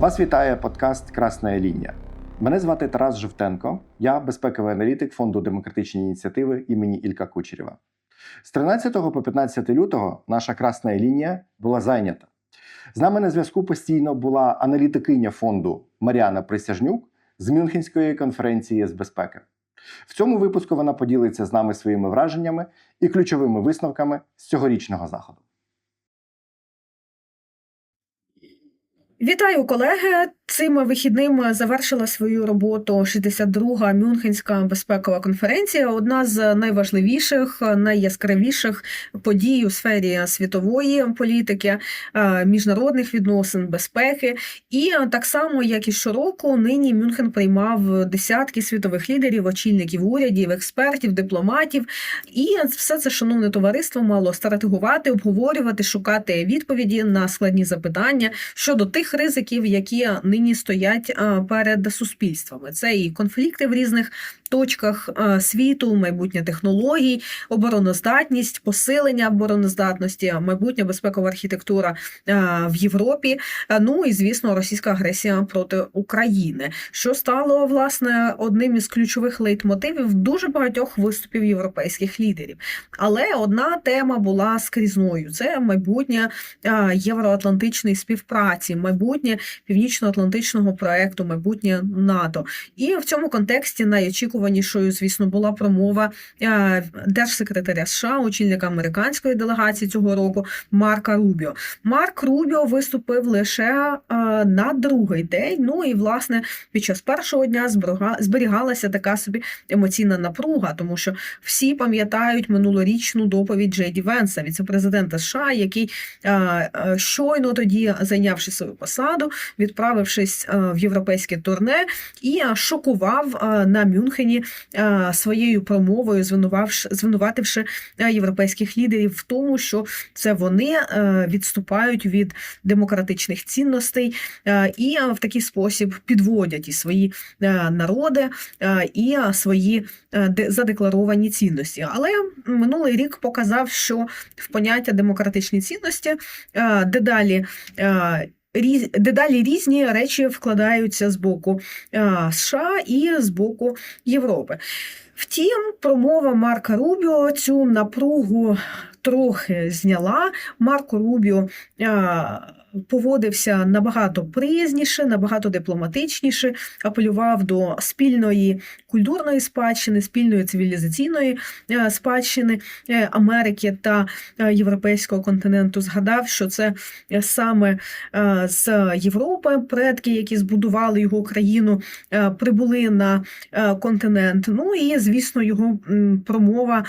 Вас вітає подкаст Красна лінія. Мене звати Тарас Жовтенко, я безпековий аналітик фонду демократичні ініціативи імені Ілька Кучерєва. З 13 по 15 лютого наша красна лінія була зайнята. З нами на зв'язку постійно була аналітикиня фонду Маріана Присяжнюк з Мюнхенської конференції з безпеки. В цьому випуску вона поділиться з нами своїми враженнями і ключовими висновками з цьогорічного заходу. Вітаю, колеги! Цими вихідними завершила свою роботу 62-га Мюнхенська безпекова конференція. Одна з найважливіших, найяскравіших подій у сфері світової політики, е, міжнародних відносин, безпеки. І так само, як і щороку, нині Мюнхен приймав десятки світових лідерів, очільників урядів, експертів, дипломатів. І все це, шановне товариство, мало стратегувати, обговорювати, шукати відповіді на складні запитання щодо тих ризиків, які нині стоять перед суспільствами. Це і конфлікти в різних точках світу, майбутнє технологій, обороноздатність, посилення обороноздатності, майбутня безпекова архітектура в Європі. Ну і звісно, російська агресія проти України, що стало власне одним із ключових лейтмотивів дуже багатьох виступів європейських лідерів. Але одна тема була скрізною: це майбутнє євроатлантичної співпраці, майбутнє північно-атлантичного проекту, майбутнє НАТО. І в цьому контексті найочікуванішою, звісно, була промова е, держсекретаря США, очільника американської делегації цього року Марка Рубіо. Марк Рубіо виступив лише е, на другий день. Ну і власне під час першого дня зберіга- зберігалася така собі емоційна напруга, тому що всі пам'ятають минулорічну доповідь Джейді Венса, віцепрезидента США, який е, щойно тоді зайнявши свою посаду, відправившись е, в європейське турне і е, шокував е, на Мюнхені своєю промовою, звинувативши європейських лідерів в тому, що це вони відступають від демократичних цінностей і в такий спосіб підводять і свої народи, і свої задекларовані цінності. Але минулий рік показав, що в поняття демократичні цінності дедалі. Різ- Дедалі різні речі вкладаються з боку е, США і з боку Європи. Втім, промова Марка Рубіо цю напругу трохи зняла. Марко Рубіо поводився набагато приязніше, набагато дипломатичніше, апелював до спільної культурної спадщини, спільної цивілізаційної е, спадщини е, Америки та е, європейського континенту. Згадав, що це саме з Європи предки, які збудували його країну, прибули на континент. Ну і звісно, його промова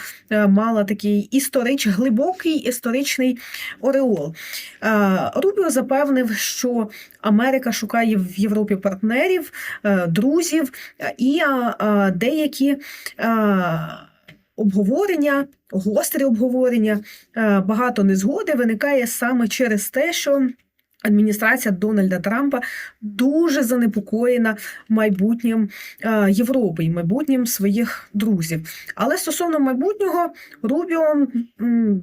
мала такий історич, глибокий історичний ореол. Е, Рубіо запевнив, що Америка шукає в Європі партнерів, е, друзів е, і деякі. Обговорення, гострі обговорення, багато незгоди виникає саме через те, що адміністрація Дональда Трампа дуже занепокоєна майбутнім е, Європи і майбутнім своїх друзів. Але стосовно майбутнього, Рубіо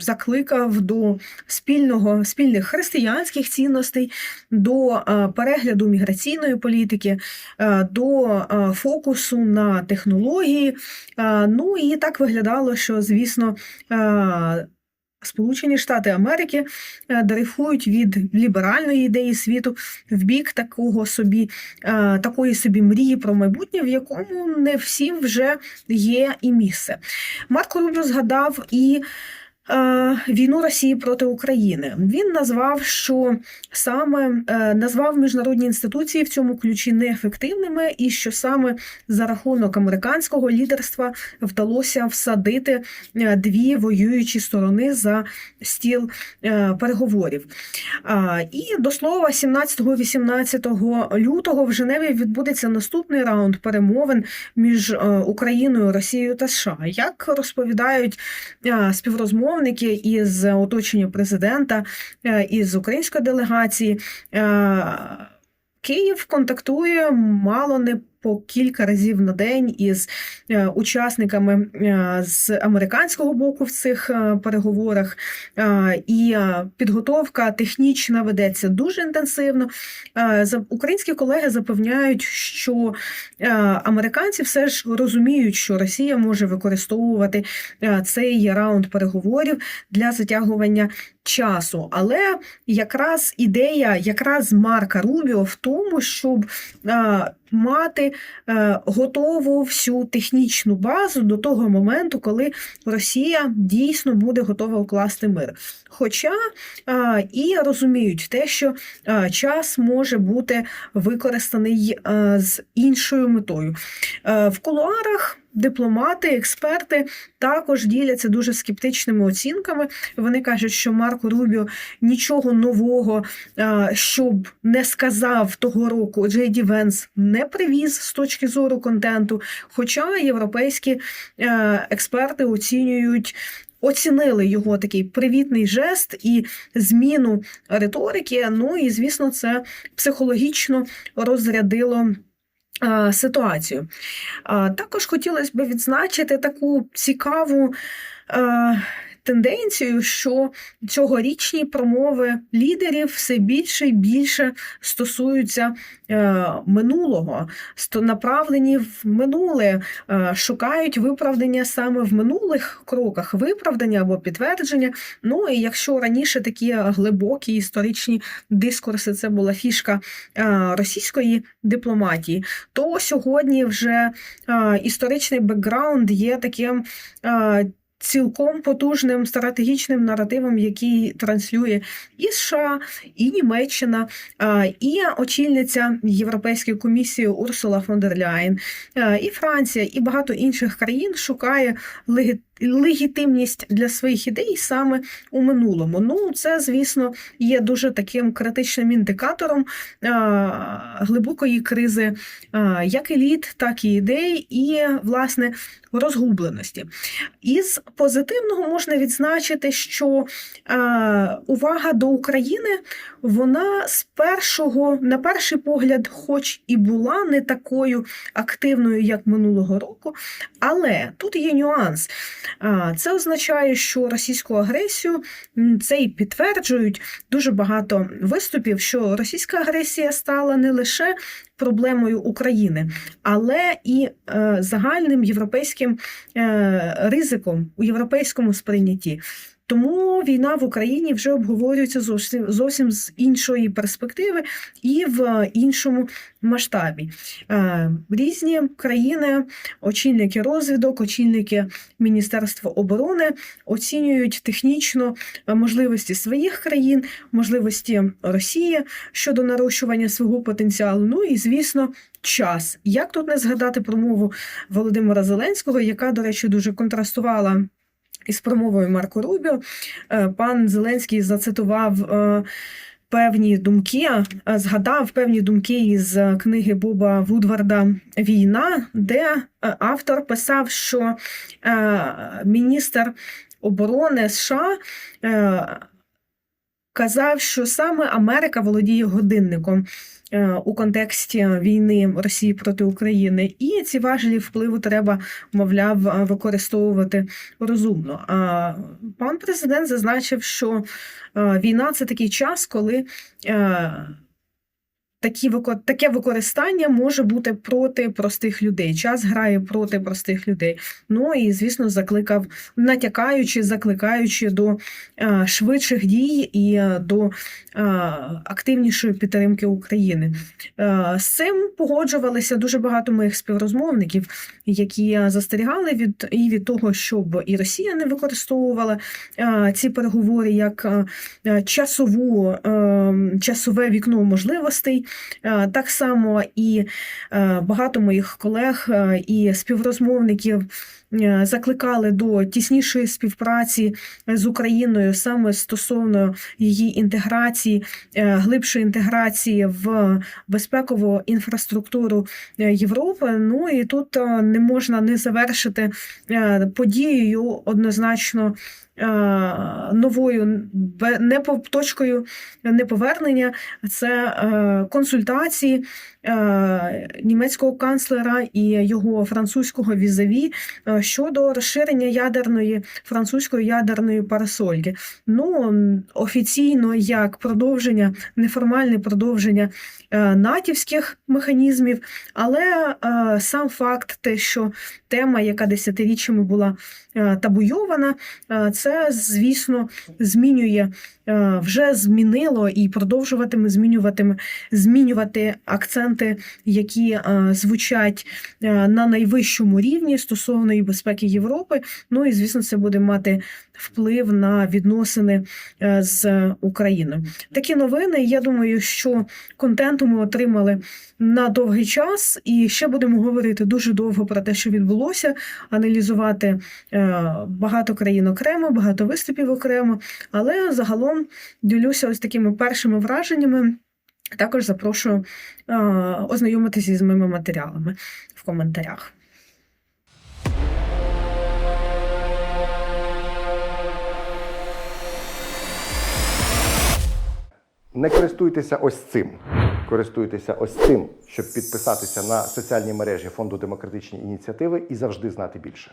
закликав до спільного спільних християнських цінностей, до е, перегляду міграційної політики, е, до фокусу на технології. Ну і так виглядало, що звісно. Сполучені Штати Америки е, дрейфують від ліберальної ідеї світу в бік такого собі, е, такої собі мрії про майбутнє, в якому не всім вже є і місце. Марко Рубіо згадав і війну Росії проти України. Він назвав, що саме е, назвав міжнародні інституції в цьому ключі неефективними, і що саме за рахунок американського лідерства вдалося всадити е, дві воюючі сторони за стіл е, переговорів. І до слова, 17-18 лютого в Женеві відбудеться наступний раунд перемовин між е, Україною, Росією та США. Як розповідають е, співрозмовники із оточення президента е, із української делегації. е, Київ контактує мало не по кілька разів на день із е, учасниками е, з американського боку в цих е, переговорах, і підготовка технічна ведеться дуже інтенсивно. Українські колеги запевняють, що американці все ж розуміють, що Росія може використовувати цей раунд переговорів для затягування часу. Але якраз ідея якраз Марка Рубіо в тому, щоб мати е, готову всю технічну базу до того моменту, коли Росія дійсно буде готова укласти мир. Хоча і розуміють те, що час може бути використаний е, з іншою метою. Е, В кулуарах дипломати, експерти також діляться дуже скептичними оцінками. Вони кажуть, що Марко Рубіо нічого нового, е, щоб не сказав того року, Джей Венс не привіз з точки зору контенту. Хоча європейські е, експерти оцінюють. Оцінили його такий привітний жест і зміну риторики. Ну і звісно, це психологічно розрядило ситуацію. Також хотілося б відзначити таку цікаву е, тенденцію, що цьогорічні промови лідерів все більше і більше стосуються е, минулого, направлені в минуле, е, шукають виправдання саме в минулих кроках, виправдання або підтвердження. Ну і якщо раніше такі глибокі історичні дискурси це була фішка е, російської дипломатії, то сьогодні вже історичний бекграунд є таким. Цілком потужним стратегічним наративом, який транслює і США, і Німеччина, і очільниця Європейської комісії Урсула фон дер Ляєн, і Франція, і багато інших країн шукає легі- легітимність для своїх ідей саме у минулому. Ну, це, звісно, є дуже таким критичним індикатором глибокої кризи як еліт, так і ідей, і власне розгубленості. Із позитивного можна відзначити, що увага до України вона з першого, на перший погляд, хоч і була не такою активною, як минулого року, але тут є нюанс. Це означає, що російську агресію це і підтверджують дуже багато виступів, що російська агресія стала не лише проблемою України, але і е, загальним європейським е, ризиком у європейському сприйнятті. Тому війна в Україні вже обговорюється зовсім зовсім з іншої перспективи і в іншому масштабі. Е, Різні країни, очільники розвідок, очільники Міністерства оборони оцінюють технічно е, можливості своїх країн, можливості Росії щодо нарощування свого потенціалу. Ну і звісно, час. Як тут не згадати промову Володимира Зеленського, яка, до речі, дуже контрастувала із промовою Марко Рубіо. Е, Пан Зеленський зацитував. е, Певні думки, е, згадав певні думки із книги Боба Вудварда Війна, де автор писав, що міністр оборони США казав, що саме Америка володіє годинником е, у контексті війни Росії проти України, і ці важелі впливу треба, мовляв, е, використовувати розумно. А пан президент зазначив, що е, війна це такий час, коли такі таке використання може бути проти простих людей. Час грає проти простих людей. Ну і звісно, закликав, натякаючи, закликаючи до е, швидших дій і е, до е, активнішої підтримки України. З цим погоджувалися дуже багато моїх співрозмовників, які застерігали від і від того, щоб і Росія не використовувала ці переговори як часову часове вікно можливостей. Е, Так само і е, багато моїх колег е, і співрозмовників закликали до тіснішої співпраці з Україною саме стосовно її інтеграції, глибшої інтеграції в безпекову інфраструктуру Європи. Ну і тут не можна не завершити подією однозначно. Е, Новою не точкою неповернення це е, консультації німецького канцлера і його французького візаві е, щодо розширення ядерної французької ядерної парасольки. Ну офіційно як продовження, неформальне продовження е, натівських механізмів, але е, сам факт, те, що тема, яка десятиріччями була е, табуйована, е, це, звісно, змінює, е, вже змінило і продовжуватиме змінюватиме, змінювати акценти, які е, звучать е, на найвищому рівні стосовно і безпеки Європи. Ну і звісно, це буде мати вплив на відносини е, з Україною. Такі новини. Я думаю, що контенту ми отримали на довгий час, і ще будемо говорити дуже довго про те, що відбулося, аналізувати багато країн окремо, багато виступів окремо. Але загалом ділюся ось такими першими враженнями. Також запрошую е, ознайомитися з моїми матеріалами в коментарях. Не користуйтеся ось цим. Користуйтеся ось цим, щоб підписатися на соціальні мережі фонду демократичні ініціативи і завжди знати більше.